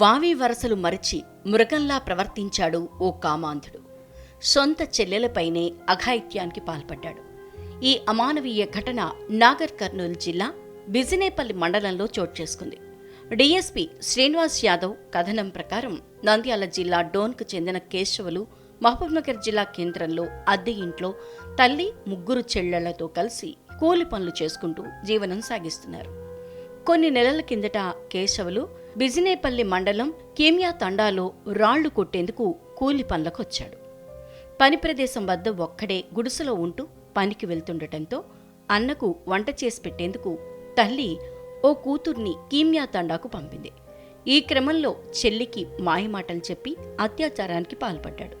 వావి వరసలు మరిచి మృగంలా ప్రవర్తించాడు ఓ కామాంధుడు. సొంత చెల్లెలపైనే అఘాయిత్యానికి పాల్పడ్డాడు. ఈ అమానవీయ ఘటన నాగర్ కర్నూలు జిల్లా బిజినేపల్లి మండలంలో చోటు చేసుకుంది. డీఎస్పీ శ్రీనివాస్ యాదవ్ కథనం ప్రకారం నంద్యాల జిల్లా డోన్కు చెందిన కేశవులు మహబూబ్నగర్ జిల్లా కేంద్రంలో అద్దె ఇంట్లో తల్లి ముగ్గురు చెల్లెళ్ళతో కలిసి కూలి పనులు చేసుకుంటూ జీవనం సాగిస్తున్నారు. కొన్ని నెలల కిందట కేశవులు బిజినేపల్లి మండలం కేమియా తండాలో రాళ్ళు కొట్టేందుకు కూలి పనులకు వచ్చాడు పని ప్రదేశం వద్ద ఒక్కడే గుడిసెలో ఉంటూ పనికి వెళ్తుండటంతో అన్నకు వంట చేసి పెట్టేందుకు తల్లి ఓ కూతుర్ని కీమ్యా తండాకు పంపింది. ఈ క్రమంలో చెల్లికి మాయమాటలు చెప్పి అత్యాచారానికి పాల్పడ్డాడు.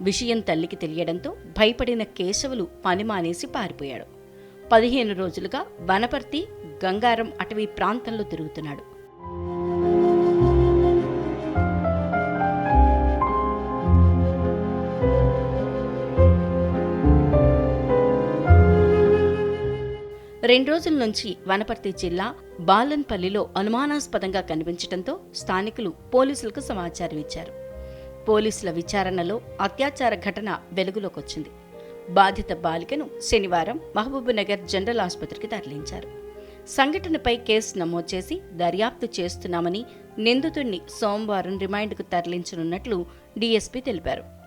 విషయం తల్లికి తెలియడంతో భయపడిన కేశవులు పని మానేసి పారిపోయాడు. పదిహేను రోజులుగా వనపర్తి గంగారం అటవీ ప్రాంతంలో తిరుగుతున్నాడు. రెండు రోజుల నుంచి వనపర్తి జిల్లా బాలన్పల్లిలో అనుమానాస్పదంగా కనిపించడంతో స్థానికులు పోలీసులకు సమాచారం ఇచ్చారు. పోలీసుల విచారణలో అత్యాచార ఘటన వెలుగులోకొచ్చింది. బాధిత బాలికను శనివారం మహబూబ్నగర్ జనరల్ ఆసుపత్రికి తరలించారు. సంఘటనపై కేసు నమోదు చేసి దర్యాప్తు చేస్తున్నామని నిందితుడిని సోమవారం రిమాండ్కు తరలించనున్నట్లు డీఎస్పీ తెలిపారు.